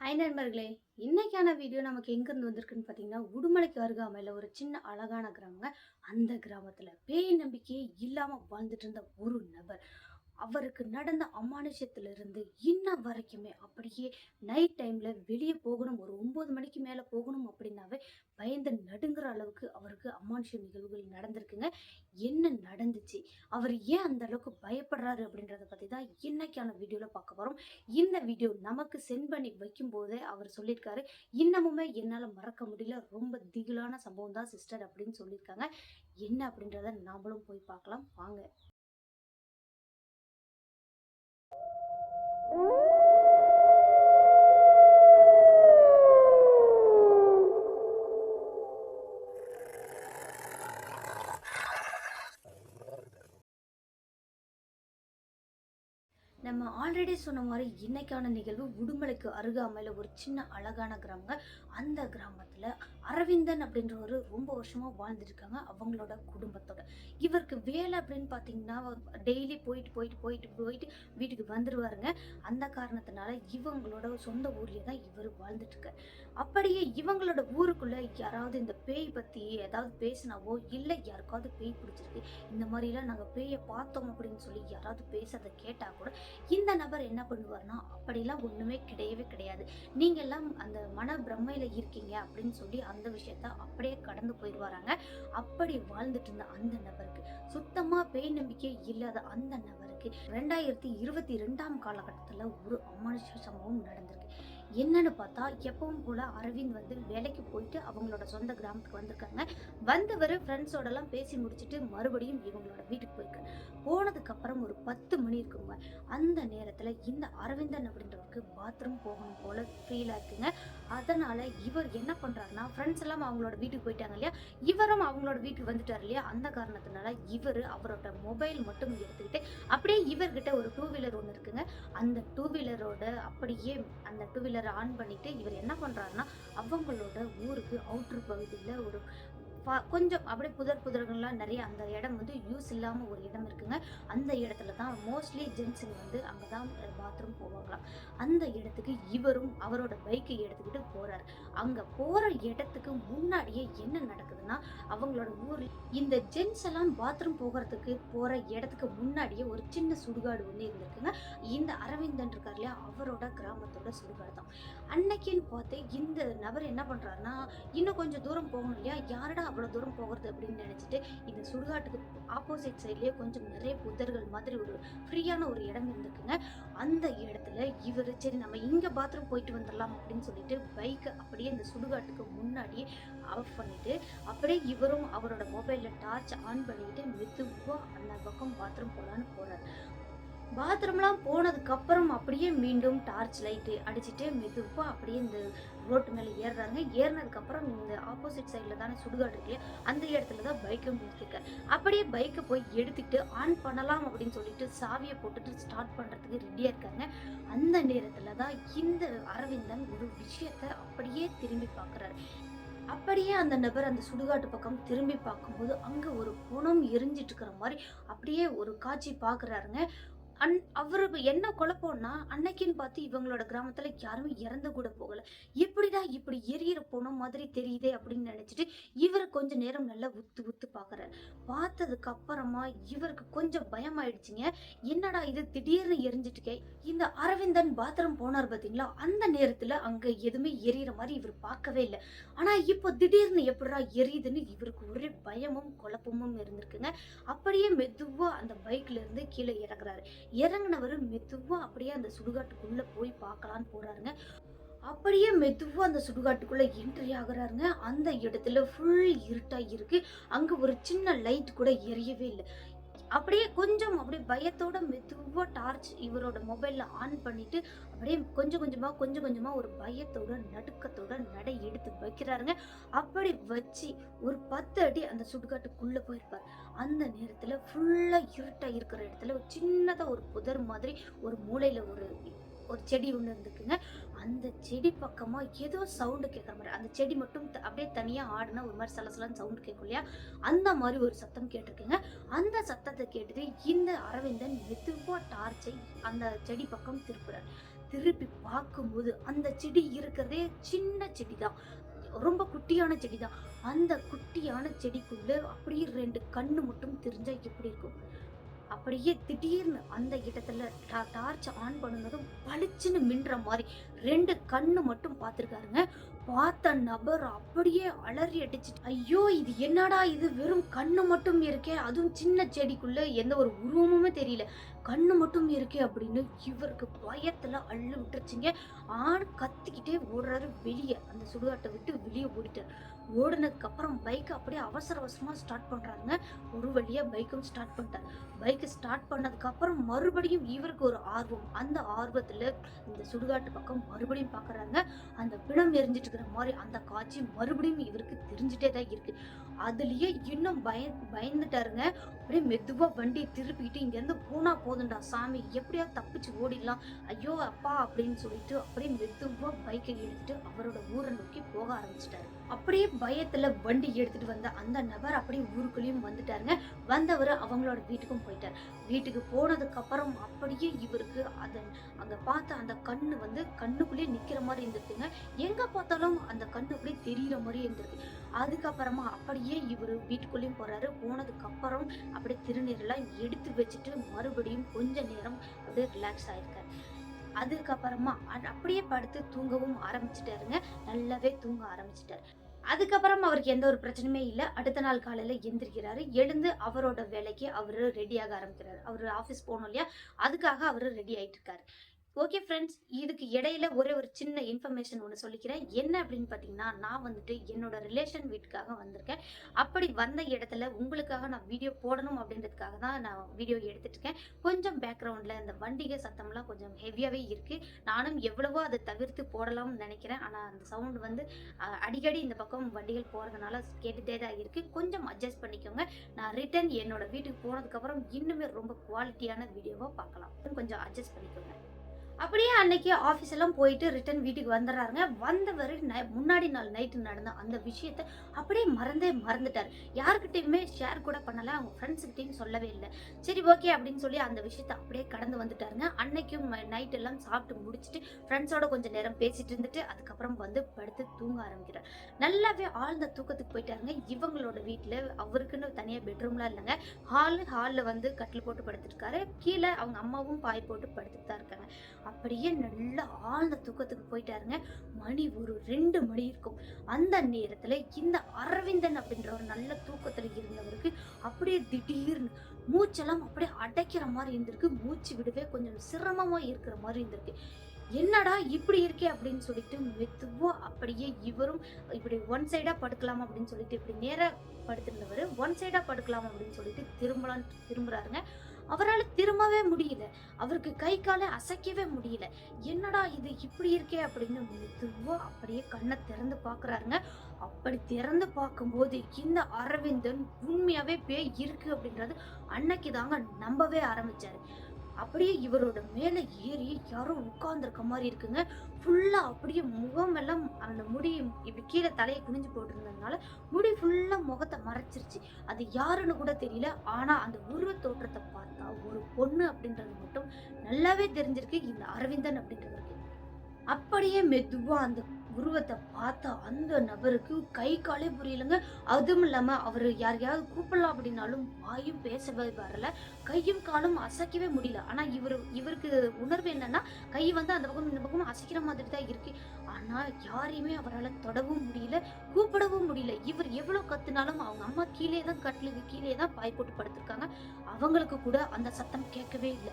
Hi நண்பர்களே இன்றைக்கான video நமக்கு எங்கேருந்து வந்திருக்குன்னு பார்த்தீங்கன்னா உடுமலைக்கு அருகாமையில் ஒரு சின்ன அழகான கிராமங்க. அந்த கிராமத்தில் பேய் நம்பிக்கையே இல்லாமல் வாழ்ந்துட்டு இருந்த ஒரு நபர். அவருக்கு நடந்த அமானுஷத்திலிருந்து இன்ன வரைக்குமே அப்படியே நைட் டைமில் வெளியே போகணும் ஒரு ஒம்பது மணிக்கு மேலே போகணும் அப்படின்னாவே பயந்து நடுங்குற அளவுக்கு அவருக்கு அமானுஷ நிகழ்வுகள் நடந்திருக்குங்க. என்ன நடந்துச்சு? அவர் ஏன் அந்த அளவுக்கு பயப்படுறாரு அப்படின்றத பற்றி தான் இன்னைக்கான வீடியோவில் பார்க்க போகிறோம் இந்த வீடியோ நமக்கு சென்ட் பண்ணி வைக்கும்போதே அவர் சொல்லியிருக்காரு. இன்னமுமே என்னால் மறக்க முடியல. ரொம்ப திகிலான சம்பவம் தான் சிஸ்டர் அப்படின்னு சொல்லியிருக்காங்க. என்ன அப்படின்றத நாமளும் போய் பார்க்கலாம். வாங்க. நம்ம ஆல்ரெடி சொன்ன மாதிரி இன்னைக்கான நிகழ்வு உடுமலைக்கு அருகாமையில் ஒரு சின்ன அழகான கிராமங்க. அந்த கிராமத்தில் அரவிந்தன் அப்படின்றவர் ரொம்ப வருஷமாக வாழ்ந்துருக்காங்க அவங்களோட குடும்பத்தோட. இவருக்கு வேலை அப்படின்னு பார்த்தீங்கன்னா டெய்லி போயிட்டு போயிட்டு போயிட்டு போயிட்டு வீட்டுக்கு வந்துடுவாருங்க அந்த காரணத்தினால இவங்களோட சொந்த ஊர்லேயே தான் இவர் வாழ்ந்துட்டுருக்கார் அப்படியே இவங்களோட ஊருக்குள்ளே யாராவது இந்த பேய் பற்றி ஏதாவது பேசினாவோ இல்லை யாருக்காவது பேய் பிடிச்சிருக்கு இந்த மாதிரிலாம் நாங்கள் பேயை பார்த்தோம் அப்படின்னு சொல்லி யாராவது பேசுறதை கேட்டால் கூட இந்த நபர் என்ன பண்ணுவார்னா அப்படிலாம் ஒன்றுமே கிடையவே கிடையாது. நீங்க எல்லாம் அந்த மன பிரம்மையில இருக்கீங்க அப்படின்னு சொல்லி அந்த விஷயத்த அப்படியே கடந்து போயிடுவாராங்க. அப்படி வாழ்ந்துட்டு இருந்த அந்த நபருக்கு சுத்தமா பேய் நம்பிக்கை இல்லாத அந்த நபருக்கு ரெண்டாயிரத்தி இருபத்தி ரெண்டாம் காலகட்டத்தில் ஒரு அமானுஷ சம்பவம் நடந்திருக்கு. என்னன்னு பார்த்தா எப்பவும் போல அரவிந்த் வந்து வேலைக்கு போயிட்டு அவங்களோட சொந்த கிராமத்துக்கு வந்திருக்காங்க. வந்தவர் ஃப்ரெண்ட்ஸோடலாம் பேசி முடிச்சுட்டு மறுபடியும் இவங்களோட வீட்டுக்கு போயிருக்காரு போனதுக்கு அப்புறம் ஒரு பத்து மணி இருக்குங்க. அந்த நேரத்தில் இந்த அரவிந்தன் அப்படின்றவருக்கு பாத்ரூம் போகணும் போல ஃபீலாக இருக்குங்க. அதனால இவர் என்ன பண்ணுறாருன்னா ஃப்ரெண்ட்ஸ் எல்லாம் அவங்களோட வீட்டுக்கு போயிட்டாங்க இல்லையா? இவரும் அவங்களோட வீட்டுக்கு வந்துட்டார் இல்லையா? அந்த காரணத்தினால இவர் அவரோட மொபைல் மட்டும் எடுத்துக்கிட்டு அப்படியே இவர்கிட்ட ஒரு டூ வீலர் ஒன்று இருக்குங்க. அந்த டூ வீலரோட அப்படியே அந்த டூ வீலர் ஆன் பண்ணிட்டு இவர் என்ன பண்ணுறாருன்னா அவங்களோட ஊருக்கு அவுட்ரு பகுதியில் ஒரு பா- கொஞ்சம் அப்படியே புதர் புதர்கள்லாம் நிறைய அந்த இடம் வந்து யூஸ் இல்லாமல் ஒரு இடம் இருக்குங்க. அந்த இடத்துல தான் மோஸ்ட்லி ஜென்ஸுங்க வந்து அங்கே தான் பாத்ரூம் போவாங்களாம். அந்த இடத்துக்கு இவரும் அவரோட பைக்கை எடுத்துக்கிட்டு போகிறார் அங்கே போகிற இடத்துக்கு முன்னாடியே என்ன நடக்குதுன்னா அவங்களோட ஊரில் இந்த ஜென்ஸ் எல்லாம் பாத்ரூம் போகிறதுக்கு போகிற இடத்துக்கு முன்னாடியே ஒரு சின்ன சுடுகாடு ஒன்று இருந்திருக்குங்க. இந்த அரவிந்தன் இருக்கார் இல்லையா அவரோட கிராமத்தோட சுடுகாடு தான். அன்னைக்குன்னு பார்த்து இந்த நபர் என்ன பண்ணுறாருன்னா இன்னும் கொஞ்சம் தூரம் போகணும் இல்லையா? யாரடா அவ்வளோ தூரம் போகிறது அப்படின்னு நினச்சிட்டு இந்த சுடுகாட்டுக்கு ஆப்போசிட் சைட்லேயே கொஞ்சம் நிறைய புதர்கள் மாதிரி ஒரு ஃப்ரீயான ஒரு இடம் இருந்திருக்குங்க அந்த இடத்துல இவர் சரி நம்ம இங்கே பாத்ரூம் போயிட்டு வந்துடலாம் அப்படின்னு சொல்லிட்டு பைக்கை அப்படியே இந்த சுடுகாட்டுக்கு முன்னாடியே ஆஃப் பண்ணிட்டு அப்படியே இவரும் அவரோட மொபைலில் டார்ச் ஆன் பண்ணிக்கிட்டு மெதுவாக அந்த பக்கம் பாத்ரூம் போகலான்னு போகிறார் பாத்ரூம்லாம் போனதுக்கு அப்புறம் அப்படியே மீண்டும் டார்ச் லைட்டு அடிச்சுட்டு மெதுவாக அப்படியே இந்த ரோட்டு மேலே ஏறுறாங்க. ஏறினதுக்கு அப்புறம் இந்த ஆப்போசிட் சைடில் தானே சுடுகாடு இருக்கு. அந்த இடத்துல தான் பைக்கை முடிச்சிருக்காரு அப்படியே பைக்கை போய் எடுத்துக்கிட்டு ஆன் பண்ணலாம் அப்படின்னு சொல்லிட்டு சாவியை போட்டுட்டு ஸ்டார்ட் பண்ணுறதுக்கு ரெடியாக இருக்காங்க. அந்த நேரத்தில் தான் இந்த அரவிந்தன் ஒரு விஷயத்தை அப்படியே திரும்பி பார்க்குறாரு. அப்படியே அந்த நபர் அந்த சுடுகாட்டு பக்கம் திரும்பி பார்க்கும்போது அங்கே ஒரு குணம் எரிஞ்சிட்டு இருக்கிற மாதிரி அப்படியே ஒரு காட்சி பார்க்குறாருங்க. அன் அவருக்கு என்ன குழப்பம்னா அன்னைக்குன்னு பார்த்து இவங்களோட கிராமத்துல யாருமே இறந்து கூட போகல. எப்படிடா இப்படி எரியற போன மாதிரி தெரியுதே அப்படின்னு நினைச்சிட்டு இவர் கொஞ்ச நேரம் நல்லா உத்து உத்து பாக்குறாரு. பார்த்ததுக்கு அப்புறமா இவருக்கு கொஞ்சம் பயமாயிடுச்சுங்க. என்னடா இது திடீர்னு எரிஞ்சிட்டுக்கே இந்த அரவிந்தன் பாத்ரூம் போனார் பாத்தீங்களா? அந்த நேரத்துல அங்க எதுவுமே எரியற மாதிரி இவர் பார்க்கவே இல்லை. ஆனா இப்போ திடீர்னு எப்படிடா எரியுதுன்னு இவருக்கு ஒரே பயமும் குழப்பமும் இருந்திருக்குங்க. அப்படியே மெதுவா அந்த பைக்ல இருந்து கீழே இறங்குறாரு. இறங்கினவர் மெதுவாக அப்படியே அந்த சுடுகாட்டுக்குள்ளே போய் பார்க்கலான்னு போகிறாருங்க அப்படியே மெதுவாக அந்த சுடுகாட்டுக்குள்ளே என்ட்ரி ஆகுறாருங்க. அந்த இடத்துல ஃபுல் இருட்டாக இருக்கு. அங்கே ஒரு சின்ன லைட் கூட எரியவே இல்லை. அப்படியே கொஞ்சம் அப்படியே பயத்தோட மெதுவாக டார்ச் இவரோட மொபைலில் ஆன் பண்ணிட்டு அப்படியே கொஞ்சம் கொஞ்சமாக கொஞ்சம் கொஞ்சமாக ஒரு பயத்தோட நடுக்கத்தோட நடை எடுத்து வைக்கிறாருங்க. அப்படி வச்சு ஒரு பத்து அடி அந்த சுடுகாட்டுக்குள்ளே போயிருப்பார். அந்த நேரத்தில் ஃபுல்லாக இருட்டாக இருக்கிற இடத்துல ஒரு சின்னதாக ஒரு புதர் மாதிரி ஒரு மூளையில் ஒரு ஒரு செடி ஒன்று இருந்துக்குங்க. அந்த செடி பக்கமாக ஏதோ சவுண்டு கேட்குற மாதிரி அந்த செடி மட்டும் த- அப்படியே தனியாக ஆடுனா ஒரு மாதிரி சலசலன்னு சவுண்டு கேட்கும் இல்லையா? அந்த மாதிரி ஒரு சத்தம் கேட்டிருக்குங்க. அந்த சத்தத்தை கேட்டுட்டு இந்த அரவிந்தன் மெதுவாக டார்ச்சை அந்த செடி பக்கம் திருப்புறார். திருப்பி பார்க்கும்போது அந்த செடி இருக்கிறதே சின்ன செடி தான் ரொம்ப குட்டியான செடி தான் அந்த குட்டியான செடிக்குள்ள அப்படியே ரெண்டு கண்ணு மட்டும் தெரிஞ்சா எப்படி இருக்கும்? அப்படியே திடீர்னு அந்த இடத்துல டார்ச் ஆன் பண்ணதும் பளிச்சுன்னு மின்ற மாதிரி ரெண்டு கண்ணு மட்டும் பார்த்துருக்காருங்க பார்த்த நபர் அப்படியே அலறி அடிச்சிட்டு ஐயோ இது என்னடா இது? வெறும் கண்ணு மட்டும் இருக்கே அதுவும் சின்ன செடிக்குள்ள எந்த ஒரு உருவமுமே தெரியல. கண்ணு மட்டும் இருக்கே அப்படின்னு இவருக்கு பயத்துல அள்ளு விட்டுருச்சுங்க ஆண் கத்திக்கிட்டே ஓடுறாரு வெளியே. அந்த சுடுகாட்டை விட்டு வெளியே ஓடிட்டார். ஓடினதுக்கு அப்புறம் பைக்கை அப்படியே அவசர அவசரமாக ஸ்டார்ட் பண்ணுறாங்க ஒரு வழியாக பைக்கும் ஸ்டார்ட் பண்ணிட்டார். பைக்கை ஸ்டார்ட் பண்ணதுக்கு அப்புறம் மறுபடியும் இவருக்கு ஒரு ஆர்வம். அந்த ஆர்வத்தில் இந்த சுடுகாட்டு பக்கம் மறுபடியும் பார்க்குறாங்க அந்த பிணம் எரிஞ்சிட்டு இருக்கிற மாதிரி அந்த காட்சி மறுபடியும் இவருக்கு தெரிஞ்சிட்டே தான் இருக்கு. அதுலேயே இன்னும் பய பயந்துட்டாருங்க. அப்படியே மெதுவாக வண்டியை திருப்பிக்கிட்டு இங்கேருந்து பூனா போ போதும்டா சாமி. எப்படியாவது தப்பிச்சு ஓடிடலாம். ஐயோ அப்பா அப்படின்னு சொல்லிட்டு அப்படியே மெதுவாக பைக்கை எடுத்துட்டு அவரோட ஊரை நோக்கி போக ஆரம்பிச்சிட்டாரு. அப்படியே பயத்துல வண்டி எடுத்துட்டு வந்த அந்த நபர் அப்படியே ஊருக்குள்ளேயும் வந்துட்டாருங்க. வந்தவர் அவங்களோட வீட்டுக்கும் போயிட்டார். வீட்டுக்கு போனதுக்கு அப்புறம் அப்படியே இவருக்கு அதன் அங்க பார்த்த அந்த கண்ணு வந்து கண்ணுக்குள்ளேயே நிக்கிற மாதிரி இருந்துருக்குங்க. எங்க பார்த்தாலும் அந்த கண்ணுக்குள்ளேயே தெரியிற மாதிரி இருந்திருக்கு. அதுக்கப்புறமா அப்படியே இவர் வீட்டுக்குள்ளேயும் போறாரு. போனதுக்கு அப்புறம் அப்படியே திருநீரெல்லாம் எடுத்து வச்சுட்டு மறுபடியும் கொஞ்ச நேரம் அப்படியே ரிலாக்ஸ் ஆயிருக்காரு. அதுக்கப்புறமா அப்படியே படுத்து தூங்கவும் ஆரம்பிச்சிட்டாருங்க. நல்லாவே தூங்க ஆரம்பிச்சிட்டாரு. அதுக்கப்புறம் அவருக்கு எந்த ஒரு பிரச்சனையுமே இல்லை. அடுத்த நாள் காலையில் எந்திரிக்கிறாரு. எழுந்து அவரோட வேலைக்கு அவர் ரெடியாக ஆரம்பிக்கிறாரு. அவர் ஆஃபீஸ் போகணும் இல்லையா? அதுக்காக அவர் ரெடி ஆகிட்டு இருக்காரு ஓகே ஃப்ரெண்ட்ஸ் இதுக்கு இடையில ஒரே ஒரு சின்ன இன்ஃபர்மேஷன் ஒன்று சொல்லிக்கிறேன். என்ன அப்படின்னு பார்த்தீங்கன்னா நான் வந்துட்டு என்னோட ரிலேஷன் வீட்டுக்காக வந்திருக்கேன். அப்படி வந்த இடத்துல உங்களுக்காக நான் வீடியோ போடணும் அப்படின்றதுக்காக தான் நான் வீடியோ எடுத்துட்டு இருக்கேன். கொஞ்சம் பேக்ரவுண்டில் இந்த வண்டிகை சத்தம்லாம் கொஞ்சம் ஹெவியாகவே இருக்குது நானும் எவ்வளவோ அதை தவிர்த்து போடலாம்னு நினைக்கிறேன். ஆனால் அந்த சவுண்ட் வந்து அடிக்கடி இந்த பக்கம் வண்டிகள் போகிறதுனால கேட்டுகிட்டே தான் இருக்குது கொஞ்சம் அட்ஜஸ்ட் பண்ணிக்கோங்க. நான் ரிட்டன் என்னோட வீட்டுக்கு போனதுக்கப்புறம் இன்னுமே ரொம்ப குவாலிட்டியான வீடியோவாக பார்க்கலாம். கொஞ்சம் அட்ஜஸ்ட் பண்ணிக்கோங்க. அப்படியே அன்னைக்கு ஆஃபீஸ் எல்லாம் போயிட்டு ரிட்டர்ன் வீட்டுக்கு வந்துடுறாருங்க. வந்தவர் நை- முன்னாடி நாள் நைட்டு நடந்த அந்த விஷயத்த அப்படியே மறந்தே மறந்துட்டார். யாருக்கிட்டையுமே ஷேர் கூட பண்ணல அவங்க ஃப்ரெண்ட்ஸுக்கிட்டையும் சொல்லவே இல்லை. சரி ஓகே அப்படின்னு சொல்லி அந்த விஷயத்த அப்படியே கடந்து வந்துட்டாருங்க. அன்னைக்கும் நைட் எல்லாம் சாப்பிட்டு முடிச்சுட்டு ஃப்ரெண்ட்ஸோட கொஞ்சம் நேரம் பேசிட்டு இருந்துட்டு அதுக்கப்புறம் வந்து படுத்து தூங்க ஆரம்பிக்கிறார். நல்லாவே ஆழ்ந்த தூக்கத்துக்கு போயிட்டாருங்க. இவங்களோட வீட்டில் அவருக்குன்னு தனியாக பெட்ரூம்லாம் இல்லைங்க. ஹாலு ஹாலில் வந்து கட்டில் போட்டு படுத்துருக்காரு. கீழே அவங்க அம்மாவும் பாய் போட்டு படுத்துட்டு தான் இருக்காங்க. அப்படியே நல்லா ஆழ்ந்த தூக்கத்துக்கு போயிட்டாருங்க. மணி ஒரு ரெண்டு மணி இருக்கும். அந்த நேரத்துல இந்த அரவிந்தன் அப்படின்ற ஒரு நல்ல தூக்கத்துல இருந்தவருக்கு அப்படியே திடீர்னு மூச்செல்லாம் அப்படியே அடைக்கிற மாதிரி இருந்திருக்கு. மூச்சு விடவே கொஞ்சம் சிரமமா இருக்கிற மாதிரி இருந்திருக்கு. என்னடா இப்படி இருக்கே அப்படின்னு சொல்லிட்டு மெதுவா அப்படியே இவரும் இப்படி ஒன் சைடா படுக்கலாம் அப்படின்னு சொல்லிட்டு இப்படி நேராக படுத்திருந்தவர் ஒன் சைடா படுக்கலாம் அப்படின்னு சொல்லிட்டு திரும்பலாம் திரும்புறாருங்க. அவரால் திரும்பவே முடியல. அவருக்கு கை காலை அசைக்கவே முடியல. என்னடா இது இப்படி இருக்கே அப்படின்னு மெதுவா அப்படியே கண்ணை திறந்து பார்க்குறாருங்க அப்படி திறந்து பார்க்கும்போது இந்த அரவிந்தன் உண்மையாவே பேய் இருக்கு அப்படின்றது அன்னைக்கு தாங்க நம்பவே ஆரம்பிச்சாரு. அப்படியே இவரோட மேல ஏறி யாரோ உட்கார்ந்துருக்க மாதிரி இருக்குங்க. ஃபுல்லா அப்படியே முகம் எல்லாம் அந்த முடி இப்படி கீழே தலையை குனிஞ்சு போட்டிருந்ததுனால முடி ஃபுல்லா முகத்தை மறைச்சிருச்சு. அது யாருன்னு கூட தெரியல. ஆனா அந்த உருவ தோற்றத்தை பார்த்தா ஒரு பொண்ணு அப்படின்றது மட்டும் நல்லாவே தெரிஞ்சிருக்கு. இந்த அரவிந்தன் அப்படின்றவருக்கு. அப்படியே மெதுவா அந்த உருவத்தை பார்த்த அந்த நபருக்கு கை காலே புரியலங்க. அதுவும் இல்லாம அவர் யாரையாவது கூப்பிடலாம் அப்படின்னாலும் வாயும் பேசவே வரல. கையும் காலும் அசைக்கவே முடியல. ஆனா இவர் இவருக்கு உணர்வு என்னன்னா கை வந்து அந்த பக்கம் இந்த பக்கம் அசைக்கிற மாதிரி தான் இருக்கு. ஆனா யாரையுமே அவரால் தொடவும் முடியல கூப்பிடவும் முடியல. இவர் எவ்வளவு கத்துனாலும் அவங்க அம்மா கீழே தான் கட்டிலுக்கு கீழே தான் பாய் போட்டு படுத்திருக்காங்க. அவங்களுக்கு கூட அந்த சத்தம் கேட்கவே இல்லை.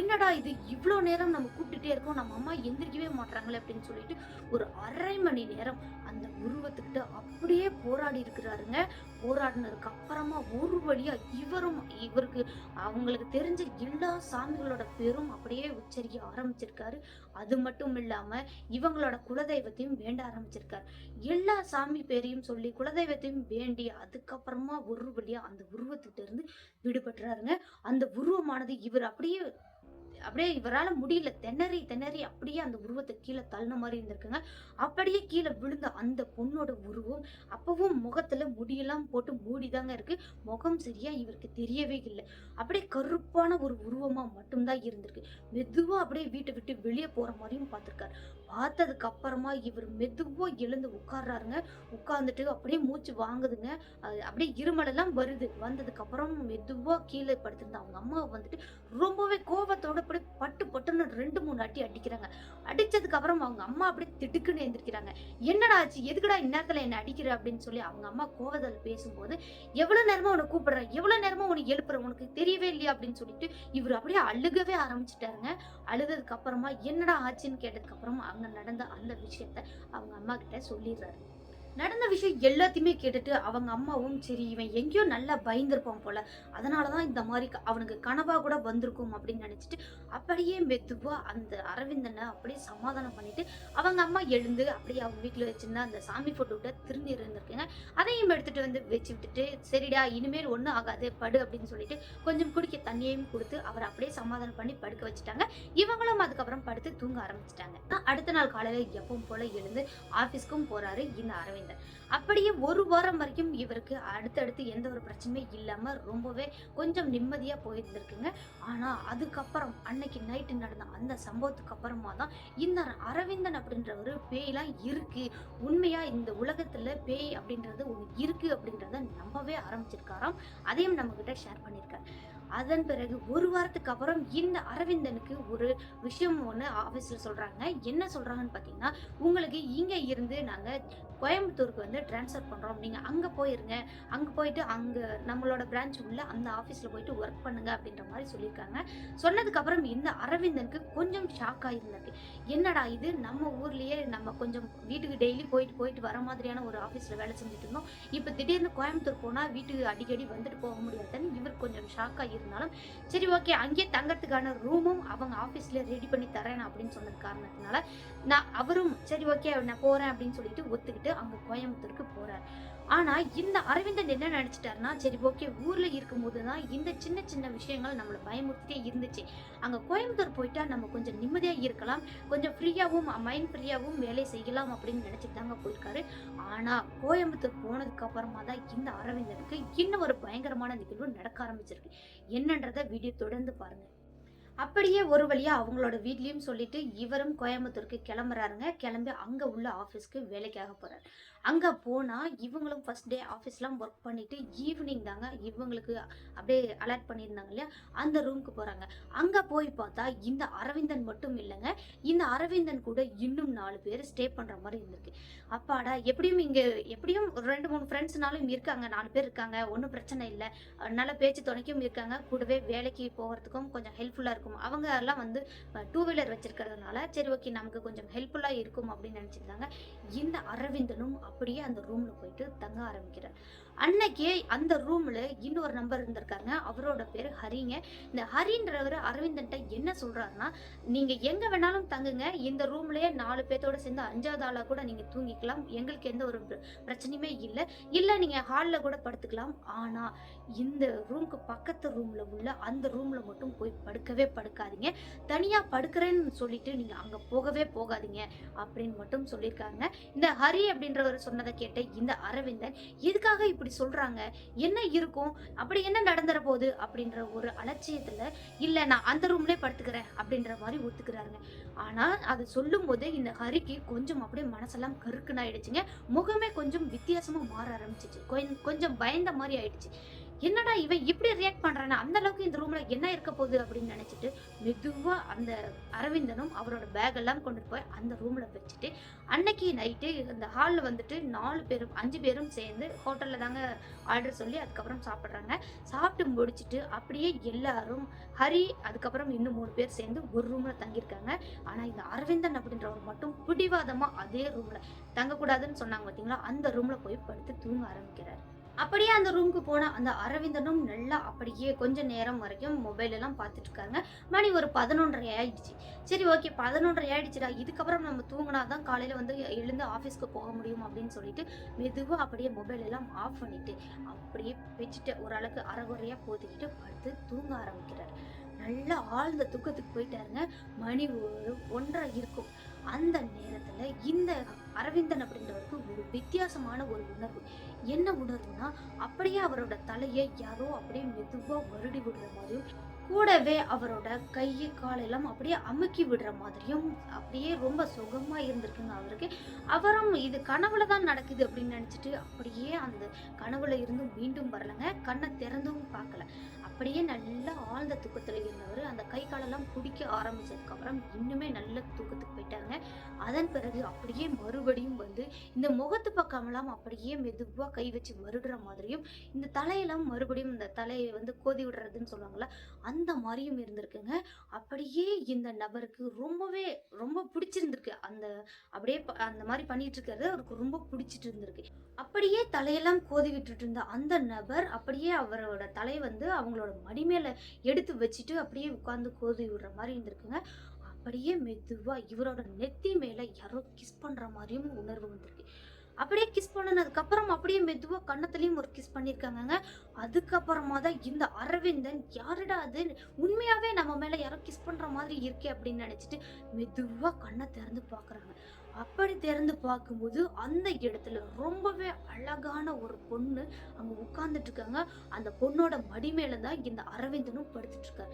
என்னடா இது? இவ்வளோ நேரம் நம்ம கூப்பிட்டுட்டே இருக்கோம். நம்ம அம்மா எந்திரிக்கவே மாட்டுறாங்களே அப்படின்னு சொல்லிட்டு ஒரு அரை மணி நேரம் அந்த உருவத்துக்கிட்ட அப்படியே போராடி இருக்கிறாருங்க. போராடினதுக்கு அப்புறமா ஒரு வழியா இவரும் இவருக்கு அவங்களுக்கு தெரிஞ்ச எல்லா சாமிகளோட பேரும் அப்படியே உச்சரிக்க ஆரம்பிச்சிருக்காரு. அது மட்டும் இல்லாம இவங்களோட குலதெய்வத்தையும் வேண்ட ஆரம்பிச்சிருக்காரு. எல்லா சாமி பேரையும் சொல்லி குலதெய்வத்தையும் வேண்டி அதுக்கப்புறமா ஒரு வழியா அந்த உருவத்துக்கிட்ட இருந்து விடுபட்டுறாருங்க அந்த உருவமானது இவர் அப்படியே அப்படியே இவரால் முடியல. திணறி திணறி அப்படியே அந்த உருவத்தை கீழே தள்ளின மாதிரி இருந்திருக்குங்க. அப்படியே கீழே விழுந்த அந்த பொண்ணோட உருவம் அப்பவும் முகத்துல முடியெல்லாம் போட்டு மூடிதாங்க இருக்கு. முகம் சரியா இவருக்கு தெரியவே இல்லை. அப்படியே கருப்பான ஒரு உருவமா மட்டும்தான் இருந்திருக்கு. மெதுவா அப்படியே வீட்டை விட்டு வெளியே போற மாதிரியும் பார்த்திருக்காரு. பார்த்ததுக்கு அப்புறமா இவர் மெதுவாக எழுந்து உட்கார்றாருங்க. உட்கார்ந்துட்டு அப்படியே மூச்சு வாங்குதுங்க. அது அப்படியே இருமலெல்லாம் வருது. வந்ததுக்கு அப்புறம் மெதுவாக கீழே படுத்திருந்த அவங்க அம்மா வந்துட்டு ரொம்பவே கோபத்தோட அப்படியே பட்டு பட்டுன்னு ரெண்டு மூணு அடி அடிக்கிறாங்க. அடிச்சதுக்கு அப்புறம் அவங்க அம்மா அப்படியே திடுக்குன்னு எந்திரிக்கிறாங்க என்னடா ஆச்சு? எதுக்குடா இந்நேரத்தில் என்னை அடிக்கிற? அப்படின்னு சொல்லி அவங்க அம்மா கோவத்தில் பேசும்போது எவ்வளோ நேரமா உன்னை கூப்பிடுறேன் எவ்வளோ நேரமா உனக்கு எழுப்புறேன் உனக்கு தெரியவே இல்லையா? அப்படின்னு சொல்லிட்டு இவர் அப்படியே அழுகவே ஆரம்பிச்சிட்டாருங்க. அழுததுக்கு அப்புறமா என்னடா ஆச்சுன்னு? கேட்டதுக்கு அப்புறம் அங்க நடந்த அந்த விஷயத்த அவங்க அம்மா கிட்ட சொல்லிடுறாரு. நடந்த விஷயம் எல்லாத்தையுமே கேட்டுட்டு அவங்க அம்மாவும் சரி இவன் எங்கேயோ நல்லா பயந்துருப்பான் போல. அதனாலதான் இந்த மாதிரி அவனுக்கு கனவாக கூட வந்திருக்கும் அப்படின்னு நினச்சிட்டு அப்படியே மெதுவாக அந்த அரவிந்தனை அப்படியே சமாதானம் பண்ணிட்டு அவங்க அம்மா எழுந்து அப்படியே அவங்க வீட்டில் வச்சிருந்த அந்த சாமி போட்டோட்ட திரும்பி இருந்திருக்குங்க. அதையும் எடுத்துகிட்டு வந்து வச்சு விட்டுட்டு சரிடா இனிமேல் ஒன்றும் ஆகாது படு அப்படின்னு சொல்லிட்டு கொஞ்சம் குடிக்க தண்ணியையும் கொடுத்து அவரை அப்படியே சமாதானம் பண்ணி படுக்க வச்சுட்டாங்க. இவங்களும் அதுக்கப்புறம் படுத்து தூங்க ஆரம்பிச்சிட்டாங்க. அடுத்த நாள் காலையில் எப்பவும் போல எழுந்து ஆஃபீஸ்க்கும் போகிறாரு இந்த அரவிந்தன் அப்படியே ஒரு வாரம் வரைக்கும் இவருக்கு அடுத்தடுத்து எந்த ஒரு பிரச்சனையும் இல்லாம ரொம்பவே கொஞ்சம் நிம்மதியா போயிருந்திருக்குங்க. ஆனா அதுக்கப்புறம் அன்னைக்கு நைட்டு நடந்த அந்த சம்பவத்துக்கு அப்புறமா தான் இந்த அரவிந்தன் அப்படின்றவர் பேய்லாம் இருக்கு. உண்மையா இந்த உலகத்துல பேய் அப்படின்றது ஒன்று இருக்கு அப்படின்றத நம்பவே ஆரம்பிச்சிருக்காராம். அதையும் நம்ம கிட்ட ஷேர் பண்ணியிருக்காரு அதன் பிறகு ஒரு வாரத்துக்கு அப்புறம் இந்த அரவிந்தனுக்கு ஒரு விஷயம் ஒன்று ஆஃபீஸில் சொல்கிறாங்க என்ன சொல்கிறாங்கன்னு பார்த்தீங்கன்னா உங்களுக்கு இங்கே இருந்து நாங்கள் கோயம்புத்தூருக்கு வந்து ட்ரான்ஸ்ஃபர் பண்ணுறோம் நீங்கள் அங்கே போயிருங்க. அங்கே போயிட்டு அங்கே நம்மளோட பிரான்ச் உள்ள அந்த ஆஃபீஸில் போயிட்டு ஒர்க் பண்ணுங்க. அப்படின்ற மாதிரி சொல்லியிருக்காங்க. சொன்னதுக்கப்புறம் இந்த அரவிந்த் கொஞ்சம் ஷாக் இருந்தது என்னடா இது? நம்ம ஊர்லேயே நம்ம கொஞ்சம் வீட்டுக்கு டெய்லி போயிட்டு போயிட்டு வர மாதிரியான ஒரு ஆஃபீஸில் வேலை செஞ்சுட்டு இருந்தோம். இப்போ திடீர்னு கோயம்புத்தூர் போனால் வீட்டுக்கு அடிக்கடி வந்துட்டு போக முடியாதுன்னு இவர் கொஞ்சம் ஷாக் ஆகியிருந்தாலும் சரி ஓகே அங்கேயே தங்கறதுக்கான ரூமும் அவங்க ஆஃபீஸில் ரெடி பண்ணி தரேன் அப்படின்னு சொன்னது காரணத்தினால நான் அவரும் சரி ஓகே நான் போகிறேன் அப்படின்னு சொல்லிட்டு ஒத்துக்கிட்டு அங்கே கோயம்புத்தூருக்கு போகிறார் ஆனால் இந்த அரவிந்தன் என்ன நினச்சிட்டாருன்னா சரி ஓகே ஊரில் இருக்கும்போது தான் இந்த சின்ன சின்ன விஷயங்கள் நம்மளை பயமுறுத்தே இருந்துச்சு. அங்கே கோயம்புத்தூர் போயிட்டா நம்ம கொஞ்சம் நிம்மதியாக இருக்கலாம். கொஞ்சம் ஃப்ரீயாகவும் மைண்ட் ஃப்ரீயாகவும் வேலை செய்யலாம் அப்படின்னு நினச்சிட்டு தாங்க போயிருக்காரு. ஆனால் கோயம்புத்தூர் போனதுக்கு அப்புறமா தான் இந்த அரவிந்தனுக்கு இன்னும் ஒரு பயங்கரமான நிகழ்வு நடக்க ஆரம்பிச்சிருக்கு. என்னன்றத வீடியோ தொடர்ந்து பாருங்க. அப்படியே ஒரு வழியா அவங்களோட வீட்லயும் சொல்லிட்டு இவரும் கோயம்புத்தூருக்கு கிளம்புறாருங்க. கிளம்பி அங்க உள்ள ஆஃபீஸ்க்கு வேலைக்காக போறாரு. அங்கே போனால் இவங்களும் ஃபஸ்ட் டே ஆஃபீஸ்லாம் ஒர்க் பண்ணிட்டு ஈவினிங் தாங்க இவங்களுக்கு அப்படியே அலர்ட் பண்ணியிருந்தாங்க இல்லையா? அந்த ரூமுக்கு போகிறாங்க அங்கே போய் பார்த்தா இந்த அரவிந்தன் மட்டும் இல்லைங்க. இந்த அரவிந்தன் கூட இன்னும் நாலு பேர் ஸ்டே பண்ணுற மாதிரி இருந்திருக்கு. அப்பாடா எப்படியும் இங்கே எப்படியும் ஒரு ரெண்டு மூணு ஃப்ரெண்ட்ஸ்னாலும் இருக்காங்க. நாலு பேர் இருக்காங்க. ஒன்றும் பிரச்சனை இல்லை. நல்ல பேச்சு துணைக்கும் இருக்காங்க. கூடவே வேலைக்கு போகிறதுக்கும் கொஞ்சம் ஹெல்ப்ஃபுல்லாக இருக்கும். அவங்க எல்லாம் வந்து டூ வீலர் வச்சிருக்கிறதுனால சரி ஓகே நமக்கு கொஞ்சம் ஹெல்ப்ஃபுல்லாக இருக்கும் அப்படின்னு நினச்சிருந்தாங்க இந்த அரவிந்தனும் அப்படியே அந்த ரூமில் போயிட்டு தங்க ஆரம்பிக்கிறார். அன்னைக்கே அந்த ரூமில் இன்னொரு நம்பர் இருந்திருக்காங்க. அவரோட பேர் ஹரிங்க. இந்த ஹரின்றவர் அரவிந்தன்ட்ட என்ன சொல்கிறாருன்னா நீங்கள் எங்கே வேணாலும் தங்குங்க. இந்த ரூம்லயே நாலு பேர்த்தோட சேர்ந்து அஞ்சாவது ஆளாக கூட நீங்கள் தூங்கிக்கலாம். எங்களுக்கு எந்த ஒரு பிரச்சனையுமே இல்லை. இல்லை நீங்கள் ஹாலில் கூட படுத்துக்கலாம். ஆனால் இந்த ரூமுக்கு பக்கத்து ரூமில் உள்ள அந்த ரூமில் மட்டும் போய் படுக்கவே படுக்காதீங்க. தனியாக படுக்கிறேன்னு சொல்லிட்டு நீங்கள் அங்கே போகவே போகாதீங்க. அப்படின்னு மட்டும் சொல்லியிருக்காங்க. இந்த ஹரி அப்படின்றவர் சொன்னதை கேட்ட இந்த அரவிந்தன் எதுக்காக இப்படி சொல்கிறாங்க என்ன இருக்கும்? அப்படி என்ன நடந்துற போகுது? அப்படின்ற ஒரு அலட்சியத்தில் இல்லை நான் அந்த ரூம்லேயே படுத்துக்கிறேன். அப்படின்ற மாதிரி ஒத்துக்கிறாருங்க. ஆனால் அதை சொல்லும்போது இந்த ஹரிக்கு கொஞ்சம் அப்படியே மனசெல்லாம் கருக்குன்னு ஆயிடுச்சுங்க முகமே கொஞ்சம் வித்தியாசமாக மாற ஆரம்பிச்சிச்சு. கொஞ்சம் கொஞ்சம் பயந்த மாதிரி ஆயிடுச்சு. என்னடா இவன் இப்படி ரியாக்ட் பண்றானே? அந்த அளவுக்கு இந்த ரூம்ல என்ன இருக்க போகுது அப்படின்னு நினைச்சிட்டு மெதுவா அந்த அரவிந்தனும் அவரோட பேக் எல்லாம் கொண்டு போய் அந்த ரூம்ல வச்சுட்டு அன்னைக்கு நைட்டு இந்த ஹாலில் வந்துட்டு நாலு பேரும் அஞ்சு பேரும் சேர்ந்து ஹோட்டல்ல தாங்க ஆர்டர் சொல்லி அதுக்கப்புறம் சாப்பிட்றாங்க. சாப்பிட்டு முடிச்சுட்டு அப்படியே எல்லாரும் ஹரி அதுக்கப்புறம் இன்னும் மூணு பேர் சேர்ந்து ஒரு ரூம்ல தங்கியிருக்காங்க. ஆனா இந்த அரவிந்தன் அப்படின்றவர் மட்டும் பிடிவாதமா அதே ரூம்ல தங்கக்கூடாதுன்னு சொன்னாங்க பார்த்தீங்களா அந்த ரூம்ல போய் படுத்து தூங்க ஆரம்பிக்கிறார். அப்படியே அந்த ரூமுக்கு போன அந்த அரவிந்தனும் நல்லா அப்படியே கொஞ்ச நேரம் வரைக்கும் மொபைல் எல்லாம் பார்த்துட்டு இருக்காங்க. மணி ஒரு பதினொன்றரை ஆயிடுச்சு. சரி ஓகே பதினொன்றரை ஆயிடுச்சுடா. இதுக்கப்புறம் நம்ம தூங்கினா தான் காலையில வந்து எழுந்து ஆஃபீஸ்க்கு போக முடியும் அப்படின்னு சொல்லிட்டு மெதுவாக அப்படியே மொபைல் எல்லாம் ஆஃப் பண்ணிட்டு அப்படியே வச்சுட்டு ஓரளவுக்கு அறகுறையாக போத்திக்கிட்டு படுத்து தூங்க ஆரம்பிக்கிறார். நல்லா ஆழ்ந்த தூக்கத்துக்கு போயிட்டாருங்க. மணி ஒரு ஒன்றரை இருக்கும். அந்த நேரத்துல இந்த அரவிந்தன் அப்படின்றவருக்கு ஒரு வித்தியாசமான ஒரு உணர்வு. என்ன உணர்வுனா அப்படியே அவரோட தலையை யாரோ அப்படியே மெதுவா வருடி விடுற மாதிரியும் கூடவே அவரோட கை காலெல்லாம் அப்படியே அமுக்கி விடுற மாதிரியும் அப்படியே ரொம்ப சுகமா இருந்திருக்குங்க அவருக்கு அவரும் இது கனவுல தான் நடக்குது அப்படின்னு நினைச்சிட்டு அப்படியே அந்த கனவுல இருந்து மீண்டும் வரலங்க. கண்ணை திறந்தும் பார்க்கல. அப்படியே நல்லா ஆழ்ந்த தூக்கத்துல இருந்தவர். அந்த கை காலெல்லாம் குடிக்க ஆரம்பிச்சதுக்கு அப்புறம் இன்னுமே நல்ல தூக்கத்துக்கு போயிட்டாங்க. அதன் பிறகு அப்படியே மறுபடியும் வந்து இந்த முகத்து பக்கமெல்லாம் அப்படியே மெதுவா கை வச்சு வருடுற மாதிரியும் இந்த தலையெல்லாம் மறுபடியும் இந்த தலையை வந்து கோதி விடுறதுன்னு சொல்லுவாங்கள்ல அந்த மாதிரியும் இருந்திருக்குங்க. அப்படியே இந்த நபருக்கு ரொம்பவே ரொம்ப பிடிச்சிருந்திருக்கு. அந்த அப்படியே ப- அந்த மாதிரி பண்ணிட்டு இருக்கிறது அவருக்கு ரொம்ப பிடிச்சிட்டு இருந்திருக்கு. அப்படியே தலையெல்லாம் கோதி விட்டுட்டு இருந்த அந்த நபர் அப்படியே அவரோட தலை வந்து அவங்களோட மடி மடிமேல எடுத்து வச்சுட்டு அப்படியே உட்காந்து கோதி விடுற மாதிரி இருந்திருக்குங்க. அப்படியே மெதுவா இவரோட நெத்தி மேல யாரோ கிஸ் பண்ற மாதிரியும் உணர்வு வந்திருக்கு. அப்படியே கிஸ் பண்ணனதுக்கு அப்புறம் அப்படியே மெதுவா கன்னத்துலயும் ஒரு கிஸ் பண்ணியிருக்காங்கங்க அதுக்கப்புறமா தான் இந்த அரவிந்தன் யாருடா அது? உண்மையாவே நம்ம மேல யாரோ கிஸ் பண்ற மாதிரி இருக்கே அப்படின்னு நினைச்சிட்டு மெதுவா கண்ணை திறந்து பாக்குறாங்க. அப்படி திறந்து பார்க்கும்போது அந்த இடத்துல ரொம்பவே அழகான ஒரு பொண்ணு அங்க உட்கார்ந்துட்டு இருக்காங்க. அந்த பொண்ணோட மடி மேல தான் இந்த அரவிந்தனும் படுத்துட்டு இருக்காரு.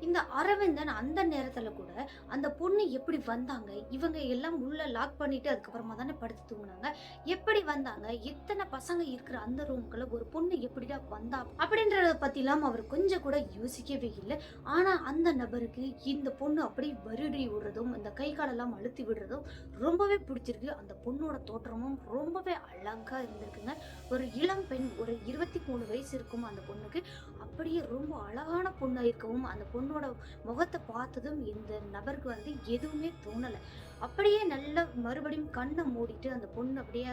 இந்த அரவிந்தன் அந்த நேரத்துல கூட அந்த பொண்ணு எப்படி வந்தாங்க? இவங்க எல்லாம் உள்ள லாக் பண்ணிட்டு அதுக்கப்புறமா தானே படுத்து தூங்கினாங்க. எப்படி வந்தாங்க? எத்தனை பசங்க இருக்கிற அந்த ரூம்குள்ள ஒரு பொண்ணு எப்படிடா வந்தா? அப்படின்றத பத்திலாம் அவர் கொஞ்சம் கூட யோசிக்கவே இல்லை. ஆனா அந்த நபருக்கு இந்த பொண்ணு அப்படி வருடி விடுறதும் இந்த கை காலெல்லாம் அழுத்தி விடுறதும் ரொம்பவே பிடிச்சிருக்கு. அந்த பொண்ணோட தோற்றமும் ரொம்பவே அழகா இருந்திருக்குங்க. ஒரு இளம் பெண் ஒரு இருபத்தி மூணு வயசு இருக்கும் அந்த பொண்ணுக்கு? அப்படியே ரொம்ப அழகான பொண்ணா இருக்கவும் அந்த பொண்ணு பொண்ணோட முகத்தை பார்த்ததும் இந்த நபருக்கு வந்து எதுவுமே தோணலை. அப்படியே நல்லா மறுபடியும் கண்ணை மூடிட்டு அந்த பொண்ணு அப்படியே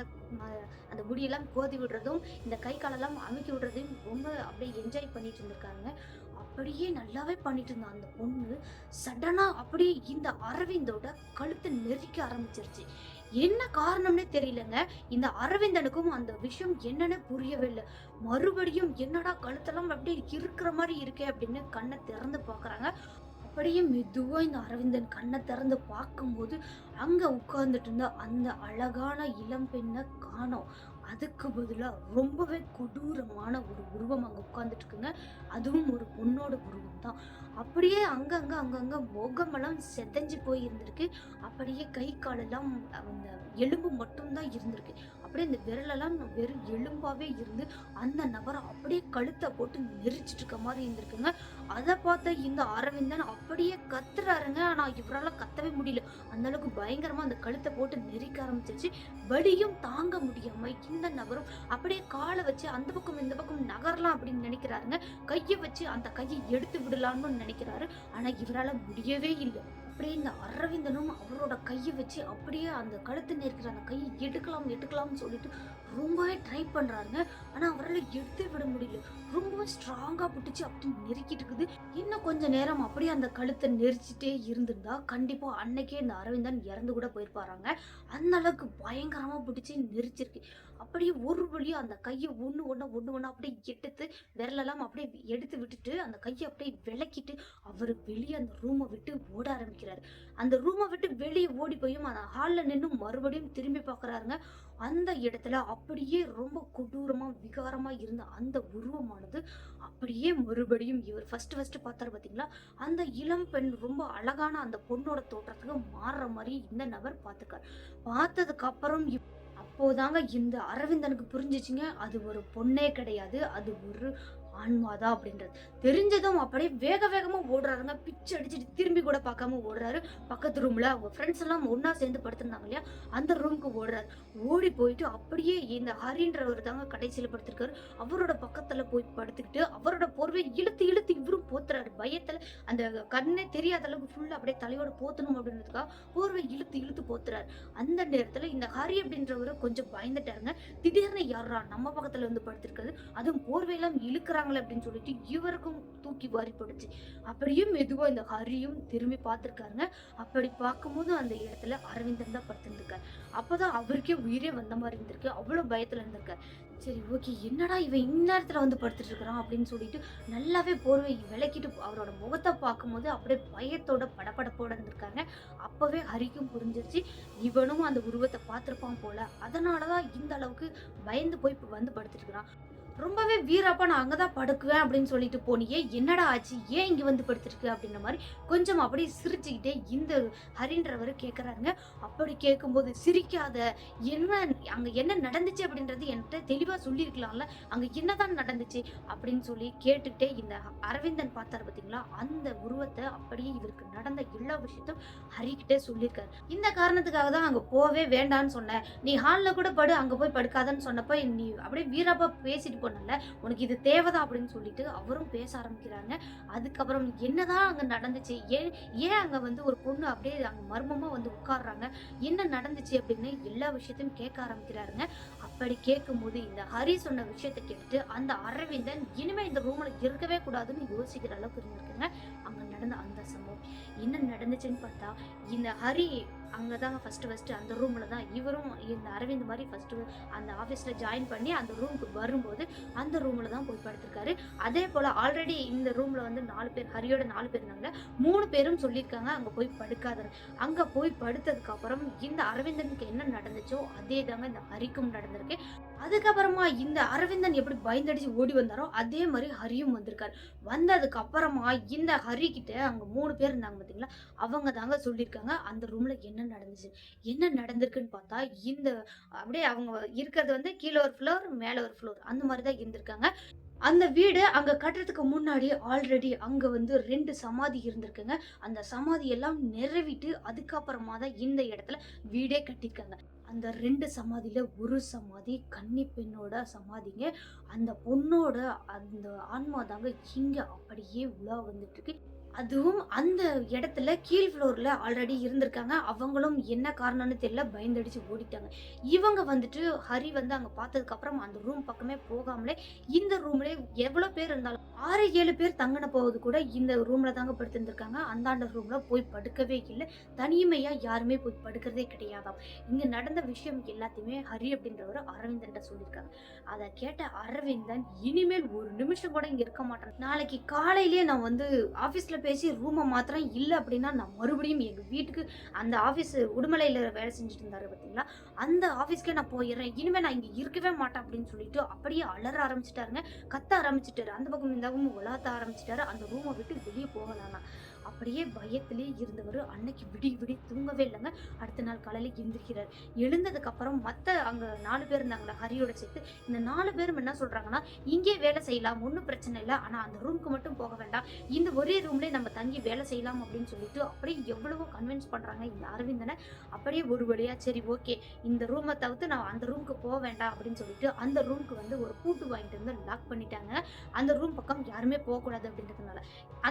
அந்த முடியெல்லாம் கோதி விடுறதும் இந்த கை காலெல்லாம் அமைக்கி விடுறதையும் ரொம்ப அப்படியே என்ஜாய் பண்ணிட்டு இருந்திருக்காங்க. அப்படியே நல்லாவே பண்ணிட்டு இருந்தான் அந்த பொண்ணு சடனாக அப்படியே இந்த அரவிந்தோட கழுத்தை நெரிக்க ஆரம்பிச்சிருச்சு. என்ன காரணம்னே தெரியலங்க. இந்த அரவிந்தனுக்கும் அந்த விஷயம் என்னன்னு புரியவே இல்லை மறுபடியும் என்னடா கழுத்தெல்லாம் அப்படியே இருக்கிற மாதிரி இருக்கே அப்படின்னு கண்ணை திறந்து பார்க்குறாங்க. அப்படியே மெதுவாக இந்த அரவிந்தன் கண்ணை திறந்து பார்க்கும்போது அங்கே உட்கார்ந்துட்டு இருந்த அந்த அழகான இளம் பெண்ணை காணோம். அதுக்கு பதிலாக ரொம்பவே கொடூரமான ஒரு உருவம் அங்கே உட்கார்ந்துட்டு இருக்குங்க அதுவும் ஒரு பொண்ணோட உருவம் தான். அப்படியே அங்கங்கே அங்கங்கே முகமெல்லாம் செதஞ்சு போய் இருந்திருக்கு அப்படியே கை காலெல்லாம் அந்த எலும்பு மட்டும்தான் இருந்திருக்கு. அப்படியே இந்த விரலெல்லாம் வெறும் எலும்பாவே இருந்து அந்த நபரை அப்படியே கழுத்தை போட்டு நெரிச்சிட்டு இருக்க மாதிரி இருந்திருக்குங்க. அதை பார்த்த இந்த அரவிந்தன் அப்படியே கத்துறாருங்க. ஆனா இவரால கத்தவே முடியல. அந்த அளவுக்கு பயங்கரமா அந்த கழுத்தை போட்டு நெரிக்க ஆரம்பிச்சிருச்சு. வலியும் தாங்க முடியாம இந்த நபரும் அப்படியே காலை வச்சு அந்த பக்கம் இந்த பக்கம் நகரலாம் அப்படின்னு நினைக்கிறாருங்க. கையை வச்சு அந்த கையை எடுத்து விடலாம்னு நினைக்கிறாரு. ஆனா இவரால முடியவே இல்லை. அப்படியே இந்த அரவிந்தனும் அவரோட கையை வச்சு அப்படியே அந்த கழுத்து நெருக்கிற அந்த கையை எடுக்கலாம் எடுக்கலாம்னு சொல்லிட்டு ரொம்பவே ட்ரை பண்ணுறாருங்க ஆனால் அவரால் எடுத்து விட முடியல. ரொம்பவே ஸ்ட்ராங்காக பிடிச்சி அப்படி நெருக்கிட்டு இருக்குது. இன்னும் கொஞ்ச நேரம் அப்படியே அந்த கழுத்தை நெரிச்சிட்டே இருந்திருந்தா கண்டிப்பாக அன்னைக்கே இந்த அரவிந்தன் இறந்து கூட போயிருப்பாராங்க. அந்த அளவுக்கு பிடிச்சி நெரிச்சிருக்கு. அப்படியே ஒரு வழியா அந்த கையை ஒன்று ஒன்று ஒன்று ஒன்று அப்படியே எடுத்து விரலெல்லாம் அப்படியே எடுத்து விட்டுட்டு அந்த கையை அப்படியே விளக்கிட்டு அவர் வெளியே அந்த ரூமை விட்டு ஓட ஆரம்பிக்கிறார். அந்த ரூமை விட்டு வெளியே ஓடி போயும் அந்த ஹாலில் நின்று மறுபடியும் திரும்பி பார்க்குறாருங்க அந்த இடத்துல அப்படியே ரொம்ப கொடூரமா விகாரமா இருந்த அந்த உருவமானது அப்படியே மறுபடியும் இவர் ஃபர்ஸ்ட் ஃபர்ஸ்ட் பார்த்தாரு பார்த்தீங்களா அந்த இளம் பெண் ரொம்ப அழகான அந்த பொண்ணோட தோற்றத்துக்கு மாறுற மாதிரி இந்த நபர் பார்த்துக்கார். பார்த்ததுக்கு அப்புறம் இப்- அப்போதாங்க இந்த அரவிந்தனுக்கு புரிஞ்சிச்சுங்க. அது ஒரு பொண்ணே கிடையாது. அது ஒரு ஆன்மாதான் அப்படின்றது. தெரிஞ்சதும் அப்படியே வேக வேகமாக ஓடுறாருங்க பிச்சு அடிச்சுட்டு திரும்பி கூட பார்க்காம ஓடுறாரு. பக்கத்து ரூமில் அவங்க ஃப்ரெண்ட்ஸ் எல்லாம் ஒன்றா சேர்ந்து படுத்திருந்தாங்க இல்லையா? அந்த ரூமுக்கு ஓடுறாரு. ஓடி போயிட்டு அப்படியே இந்த ஹரின்றவர் தாங்க கடைசியில் படுத்திருக்காரு. அவரோட பக்கத்தில் போய் படுத்துக்கிட்டு அவரோட போர்வை இழுத்து இழுத்து இவரும் போத்துறாரு. பயத்தில் அந்த கண்ணே தெரியாத அளவுக்கு ஃபுல்லாக அப்படியே தலையோட போத்தணும் அப்படின்றதுக்காக போர்வை இழுத்து இழுத்து போத்துறாரு. அந்த நேரத்தில் இந்த ஹரி அப்படின்றவரை கொஞ்சம் பயந்துட்டாருங்க. திடீர்னு யாரா நம்ம பக்கத்தில் வந்து படுத்திருக்காரு. அதுவும் போர்வையெல்லாம் இழுக்கிறாங்க வராங்களே அப்படின்னு சொல்லிட்டு இவருக்கும் தூக்கி வாரி போடுச்சு அப்படியும் மெதுவா இந்த ஹரியும் திரும்பி பார்த்துருக்காருங்க. அப்படி பார்க்கும்போது அந்த இடத்துல அரவிந்தன் தான் படுத்திருந்திருக்காரு. அப்பதான் அவருக்கே உயிரே வந்த மாதிரி இருந்திருக்கு. அவ்வளவு பயத்துல இருந்திருக்காரு. சரி ஓகே என்னடா இவன் இந்நேரத்துல வந்து படுத்துட்டு இருக்கிறான் அப்படின்னு சொல்லிட்டு நல்லாவே போர்வை விளக்கிட்டு அவரோட முகத்தை பார்க்கும்போது அப்படியே பயத்தோட படபடப்போட இருந்திருக்காங்க. அப்பவே ஹரிக்கும் புரிஞ்சிருச்சு. இவனும் அந்த உருவத்தை பார்த்துருப்பான் போல. அதனாலதான் இந்த அளவுக்கு பயந்து போய் வந்து படுத்துட்டு இருக்கிறான் ரொம்பவே வீரப்பா நான் அங்கே தான் படுக்குவேன் அப்படின்னு சொல்லிட்டு போனியே என்னடா ஆச்சு ஏன் இங்கே வந்து படுத்திருக்கு அப்படின்ற மாதிரி கொஞ்சம் அப்படியே சிரிச்சுக்கிட்டே இந்த ஹரின்றவர் கேட்குறாருங்க அப்படி கேட்கும்போது சிரிக்காத என்ன அங்கே என்ன நடந்துச்சு அப்படின்றது என்கிட்ட தெளிவாக சொல்லியிருக்கலாம்ல அங்கே என்னதான் நடந்துச்சு அப்படின்னு சொல்லி கேட்டுக்கிட்டே இந்த அரவிந்தன் பார்த்தாரு பார்த்தீங்களா அந்த உருவத்தை அப்படியே இவருக்கு நடந்த எல்லா விஷயத்தையும் ஹரிக்கிட்டே சொல்லியிருக்காரு. இந்த காரணத்துக்காக தான் அங்கே போவே வேண்டான்னு சொன்னேன். நீ ஹாலில் கூட படு அங்கே போய் படுக்காதன்னு சொன்னப்போ நீ அப்படியே வீரப்பா பேசிட்டு பண்ணல உனக்கு இது தேவைதான் அப்படின்னு சொல்லிட்டு அவரும் பேச ஆரம்பிக்கிறாங்க. அதுக்கப்புறம் என்னதான் அங்க நடந்துச்சு? ஏன் ஏன் அங்க வந்து ஒரு பொண்ணு அப்படியே அங்க மர்மமா வந்து உட்காடுறாங்க என்ன நடந்துச்சு அப்படின்னு எல்லா விஷயத்தையும் கேட்க ஆரம்பிக்கிறாருங்க. அப்படி கேட்கும்போது இந்த ஹரி சொன்ன விஷயத்தை கேட்டுட்டு அந்த அரவிந்தன் இனிமே இந்த ரூம்ல இருக்கவே கூடாதுன்னு யோசிக்கிற அளவுக்கு இருந்திருக்குங்க. அங்க நடந்த அந்த சம்பவம். என்ன நடந்துச்சுன்னு பார்த்தா இந்த ஹரி அங்கே தான் ஃபஸ்ட்டு ஃபஸ்ட்டு அந்த ரூமில் தான் இவரும் இந்த அரவிந்த் மாதிரி ஃபஸ்ட்டு அந்த ஆஃபீஸில் ஜாயின் பண்ணி அந்த ரூமுக்கு வரும்போது அந்த ரூமில் தான் போய் படுத்திருக்காரு. அதே போல் ஆல்ரெடி இந்த ரூமில் வந்து நாலு பேர் ஹரியோட நாலு பேர் இருந்தாங்க. மூணு பேரும் சொல்லியிருக்காங்க அங்கே போய் படுக்காத அங்கே போய் படுத்ததுக்கப்புறம் இந்த அரவிந்தனுக்கு என்ன நடந்துச்சோ அதே தாங்க இந்த ஹரிக்கும் நடந்திருக்கு. அதுக்கப்புறமா இந்த அரவிந்தன் எப்படி பயந்தடிச்சு ஓடி வந்தாரோ அதே மாதிரி ஹரியும் வந்திருக்காரு. வந்ததுக்கு அப்புறமா இந்த ஹரி கிட்ட அங்கே மூணு பேர் இருந்தாங்க பார்த்தீங்களா அவங்க தாங்க சொல்லியிருக்காங்க. அந்த ரூமில் என்ன நடந்துச்சு? என்ன நடந்திருக்குன்னு பார்த்தா இந்த அப்படியே அவங்க இருக்கிறது வந்து கீழே ஒரு ஃப்ளோர் மேலே ஒரு ஃப்ளோர் அந்த மாதிரி தான் இருந்திருக்காங்க. அந்த வீடு அங்கே கட்டுறதுக்கு முன்னாடி ஆல்ரெடி அங்கே வந்து ரெண்டு சமாதி இருந்திருக்குங்க. அந்த சமாதி எல்லாம் நிறவிட்டு அதுக்கப்புறமா தான் இந்த இடத்துல வீடே கட்டியிருக்காங்க. அந்த ரெண்டு சமாதியில் ஒரு சமாதி கன்னி பெண்ணோட சமாதிங்க. அந்த பொண்ணோட அந்த ஆன்மா தாங்க இங்கே அப்படியே உலா வந்துட்டு இருக்கு அதுவும் அந்த இடத்துல கீழ் ஃப்ளோரில் ஆல்ரெடி இருந்திருக்காங்க. அவங்களும் என்ன காரணம்னு தெரியல பயந்தடிச்சு ஓடிட்டாங்க. இவங்க வந்துட்டு ஹரி வந்து அங்கே பார்த்ததுக்கப்புறம் அந்த ரூம் பக்கமே போகாமலே இந்த ரூம்ல எவ்வளோ பேர் இருந்தாலும் ஆறு ஏழு பேர் தங்கின போவது கூட இந்த ரூம்ல தாங்க படுத்திருந்திருக்காங்க. அந்தாண்ட ரூம்ல போய் படுக்கவே இல்லை. தனிமையாக யாருமே போய் படுக்கிறதே கிடையாதாம். இங்கே நடந்த விஷயம் எல்லாத்தையுமே ஹரி அப்படின்றவர் அரவிந்தன்ட்ட சொல்லியிருக்காங்க அதை கேட்ட அரவிந்தன் இனிமேல் ஒரு நிமிஷம் கூட இங்கே இருக்க மாட்டேன். நாளைக்கு காலையிலேயே நான் வந்து ஆஃபீஸில் பேசி ரூமை மாத்திரம் இல்லை அப்படின்னா நான் மறுபடியும் எங்கள் வீட்டுக்கு அந்த ஆஃபீஸ் உடுமலையில் வேலை செஞ்சுட்டு இருந்தாரு பார்த்தீங்களா? அந்த ஆஃபீஸ்க்கே நான் போயிடுறேன். இனிமேல் நான் இங்கே இருக்கவே மாட்டேன் அப்படின்னு சொல்லிட்டு அப்படியே அலற ஆரம்பிச்சிட்டாருங்க. கத்த ஆரம்பிச்சிட்டாரு. அந்த பக்கம் இந்த பக்கம் உலாத்த ஆரம்பிச்சிட்டாரு. அந்த ரூமை விட்டு வெளியே போகலானா அப்படியே பயத்திலே இருந்தவர் அன்னைக்கு விடி விடி தூங்கவே இல்லைங்க. அடுத்த நாள் காலையில் எந்திரிக்கிறார். எழுந்ததுக்கு அப்புறம் மற்ற அங்கே நாலு பேர் இருந்தாங்களா ஹரியோட சேர்த்து இந்த நாலு பேரும் என்ன சொல்றாங்கன்னா இங்கே வேலை செய்யலாம் ஒன்றும் பிரச்சனை இல்லை. ஆனால் அந்த ரூமுக்கு மட்டும் போக வேண்டாம். இந்த ஒரே ரூம்ல நம்ம தங்கி வேலை செய்யலாம் அப்படின்னு சொல்லிட்டு அப்படியே எவ்வளவோ கன்வின்ஸ் பண்றாங்க இந்த அரவிந்தனை. அப்படியே ஒரு வழியா சரி ஓகே இந்த ரூமை தவிர்த்து நான் அந்த ரூமுக்கு போக வேண்டாம் அப்படின்னு சொல்லிட்டு அந்த ரூமுக்கு வந்து ஒரு பூட்டு வாங்கிட்டு வந்து லாக் பண்ணிட்டாங்க. அந்த ரூம் பக்கம் யாருமே போகக்கூடாது அப்படின்றதுனால.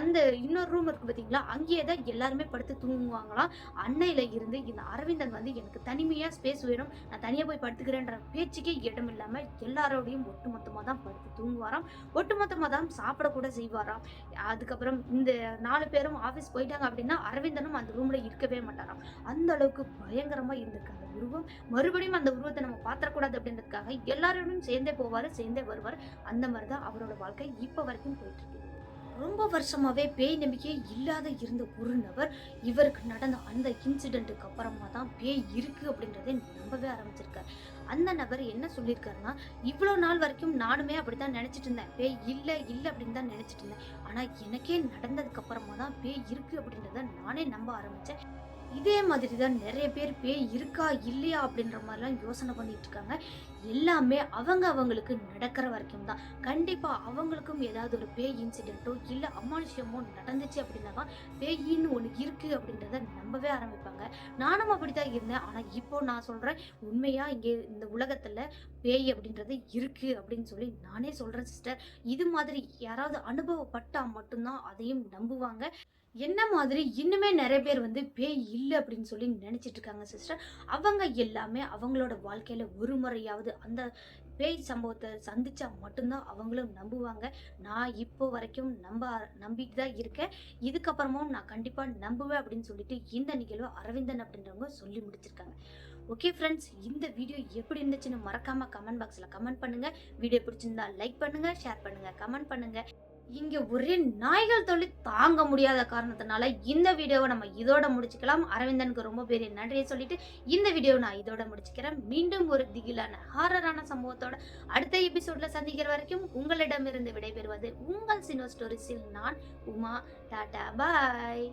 அந்த இன்னொரு ரூம் இருக்கு பார்த்தீங்களா அங்கேயே தான் எல்லாருமே படுத்து தூங்குவாங்களாம். அன்னையில இருந்து இந்த அரவிந்தன் வந்து எனக்கு தனிமையா ஸ்பேஸ் வேணும். நான் தனியா போய் படுத்துக்கிறேன்ற பேச்சுக்கே இடம் இல்லாம எல்லாரோடையும் ஒட்டுமொத்தமா தான் படுத்து தூங்குவாராம். ஒட்டுமொத்தமா தான் சாப்பிட கூட செய்வாராம். அதுக்கப்புறம் இந்த நாலு பேரும் ஆபீஸ் போயிட்டாங்க அப்படின்னா அரவிந்தனும் அந்த ரூம்ல இருக்கவே மாட்டாராம். அந்த அளவுக்கு பயங்கரமா இருந்திருக்காங்க. உருவம். மறுபடியும் அந்த உருவத்தை நம்ம பாத்திரக்கூடாது அப்படின்றதுக்காக எல்லாரோடையும் சேர்ந்தே போவாரு சேர்ந்தே வருவார். அந்த மாதிரி தான் அவரோட வாழ்க்கை இப்ப வரைக்கும் போயிட்டு இருக்கு ரொம்ப வருஷமாகவே பேய் நம்பிக்கையே இல்லாத இருந்த ஒரு நபர் இவருக்கு நடந்த அந்த இன்சிடெண்ட்டுக்கு அப்புறமா தான் பேய் இருக்கு அப்படின்றதே நம்பவே ஆரம்பிச்சிருக்காரு. அந்த நபர் என்ன சொல்லியிருக்காருன்னா இவ்வளோ நாள் வரைக்கும் நானுமே அப்படித்தான் நினச்சிட்டு இருந்தேன். பேய் இல்லை இல்லை அப்படின்னு தான் நினச்சிட்டு இருந்தேன். ஆனால் எனக்கே நடந்ததுக்கு அப்புறமா தான் பேய் இருக்கு அப்படின்றத நானே நம்ப ஆரம்பித்தேன் இதே மாதிரி தான் நிறைய பேர் பேய் இருக்கா இல்லையா அப்படின்ற மாதிரிலாம் யோசனை பண்ணிட்டு இருக்காங்க. எல்லாமே அவங்க அவங்களுக்கு நடக்கிற வரைக்கும் தான். கண்டிப்பாக அவங்களுக்கும் ஏதாவது ஒரு பேய் இன்சிடென்ட்டோ இல்லை அமானுஷ்யமோ நடந்துச்சு அப்படின்னா தான் பேயின்னு ஒன்று இருக்குது அப்படின்றத நம்பவே ஆரம்பிப்பாங்க. நானும் அப்படி தான் இருந்தேன். ஆனால் இப்போ நான் சொல்கிறேன் உண்மையாக இங்கே இந்த உலகத்தில் பேய் அப்படின்றது இருக்குது அப்படின்னு சொல்லி நானே சொல்கிறேன் சிஸ்டர் இது மாதிரி யாராவது அனுபவப்பட்டால் மட்டும்தான் அதையும் நம்புவாங்க. என்ன மாதிரி இன்னுமே நிறைய பேர் வந்து பேய் இல்லை அப்படின்னு சொல்லி நினச்சிட்டு இருக்காங்க சிஸ்டர் அவங்க எல்லாமே அவங்களோட வாழ்க்கையில் ஒரு முறையாவது அந்த பேய் சம்பவத்தை சந்தித்தா மட்டும்தான் அவங்களும் நம்புவாங்க. நான் இப்போ வரைக்கும் நம்ப நம்பிட்டு தான் இருக்கேன். இதுக்கப்புறமும் நான் கண்டிப்பாக நம்புவேன் அப்படின்னு சொல்லிட்டு இந்த நிகழ்வு அரவிந்தன் அப்படின்றவங்க சொல்லி முடிச்சிருக்காங்க. ஓகே ஃப்ரெண்ட்ஸ் இந்த வீடியோ எப்படி இருந்துச்சுன்னு மறக்காமல் கமெண்ட் பாக்ஸில் கமெண்ட் பண்ணுங்கள் வீடியோ பிடிச்சிருந்தா லைக் பண்ணுங்கள் ஷேர் பண்ணுங்கள் கமெண்ட் பண்ணுங்கள் இங்கே ஒரே நாய்கள் தொழில் தாங்க முடியாத காரணத்தினால இந்த வீடியோவை நம்ம இதோட முடிச்சுக்கலாம். அரவிந்தனுக்கு ரொம்ப பெரிய நன்றியை சொல்லிட்டு இந்த வீடியோவை நான் இதோட முடிச்சுக்கிறேன். மீண்டும் ஒரு திகிலான ஹாரரான சம்பவத்தோட அடுத்த எபிசோட்ல சந்திக்கிற வரைக்கும் உங்களிடமிருந்து விடைபெறுவது உங்கள் சினோ ஸ்டோரிஸில் நான் உமா. டாடா பாய்